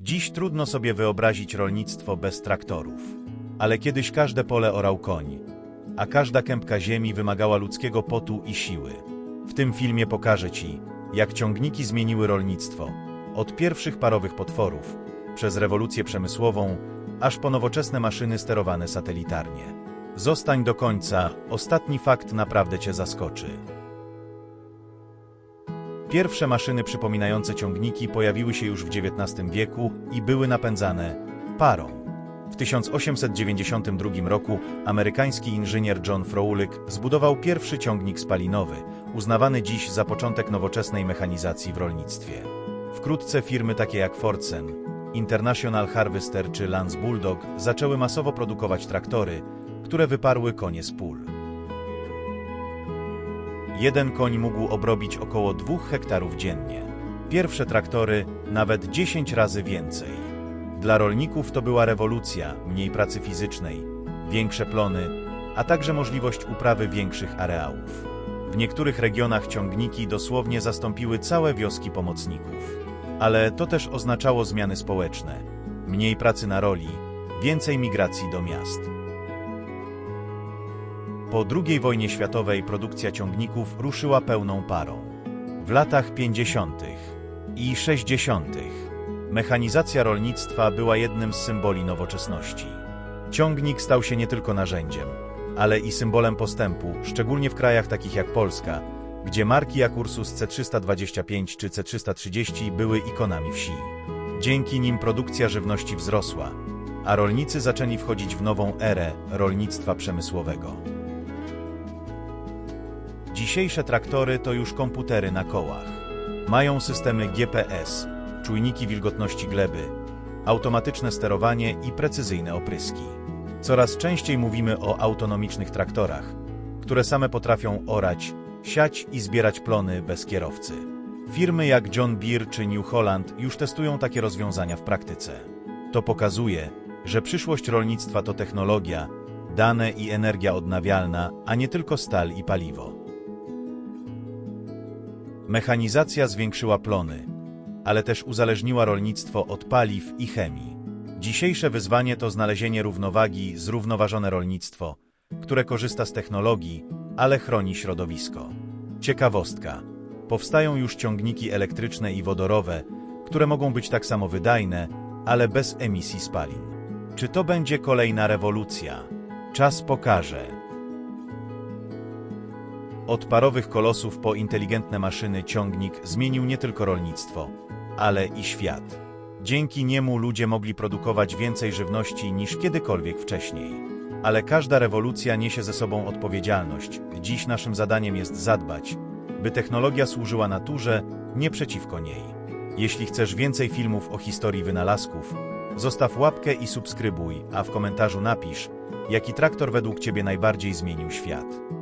Dziś trudno sobie wyobrazić rolnictwo bez traktorów. Ale kiedyś każde pole orał koń, a każda kępka ziemi wymagała ludzkiego potu i siły. W tym filmie pokażę Ci, jak ciągniki zmieniły rolnictwo. Od pierwszych parowych potworów, przez rewolucję przemysłową, aż po nowoczesne maszyny sterowane satelitarnie. Zostań do końca, ostatni fakt naprawdę Cię zaskoczy. Pierwsze maszyny przypominające ciągniki pojawiły się już w XIX wieku i były napędzane parą. W 1892 roku amerykański inżynier John Froelich zbudował pierwszy ciągnik spalinowy, uznawany dziś za początek nowoczesnej mechanizacji w rolnictwie. Wkrótce firmy takie jak Fordson, International Harvester czy Lance Bulldog zaczęły masowo produkować traktory, które wyparły konie z pól. Jeden koń mógł obrobić około 2 hektarów dziennie. Pierwsze traktory nawet 10 razy więcej. Dla rolników to była rewolucja, mniej pracy fizycznej, większe plony, a także możliwość uprawy większych areałów. W niektórych regionach ciągniki dosłownie zastąpiły całe wioski pomocników. Ale to też oznaczało zmiany społeczne, mniej pracy na roli, więcej migracji do miast. Po II wojnie światowej produkcja ciągników ruszyła pełną parą. W latach 50. i 60. mechanizacja rolnictwa była jednym z symboli nowoczesności. Ciągnik stał się nie tylko narzędziem, ale i symbolem postępu, szczególnie w krajach takich jak Polska, gdzie marki jak Ursus C325 czy C330 były ikonami wsi. Dzięki nim produkcja żywności wzrosła, a rolnicy zaczęli wchodzić w nową erę rolnictwa przemysłowego. Dzisiejsze traktory to już komputery na kołach. Mają systemy GPS, czujniki wilgotności gleby, automatyczne sterowanie i precyzyjne opryski. Coraz częściej mówimy o autonomicznych traktorach, które same potrafią orać, siać i zbierać plony bez kierowcy. Firmy jak John Deere czy New Holland już testują takie rozwiązania w praktyce. To pokazuje, że przyszłość rolnictwa to technologia, dane i energia odnawialna, a nie tylko stal i paliwo. Mechanizacja zwiększyła plony, ale też uzależniła rolnictwo od paliw i chemii. Dzisiejsze wyzwanie to znalezienie równowagi, zrównoważone rolnictwo, które korzysta z technologii, ale chroni środowisko. Ciekawostka. Powstają już ciągniki elektryczne i wodorowe, które mogą być tak samo wydajne, ale bez emisji spalin. Czy to będzie kolejna rewolucja? Czas pokaże. Od parowych kolosów po inteligentne maszyny ciągnik zmienił nie tylko rolnictwo, ale i świat. Dzięki niemu ludzie mogli produkować więcej żywności niż kiedykolwiek wcześniej. Ale każda rewolucja niesie ze sobą odpowiedzialność. Dziś naszym zadaniem jest zadbać, by technologia służyła naturze, nie przeciwko niej. Jeśli chcesz więcej filmów o historii wynalazków, zostaw łapkę i subskrybuj, a w komentarzu napisz, jaki traktor według Ciebie najbardziej zmienił świat.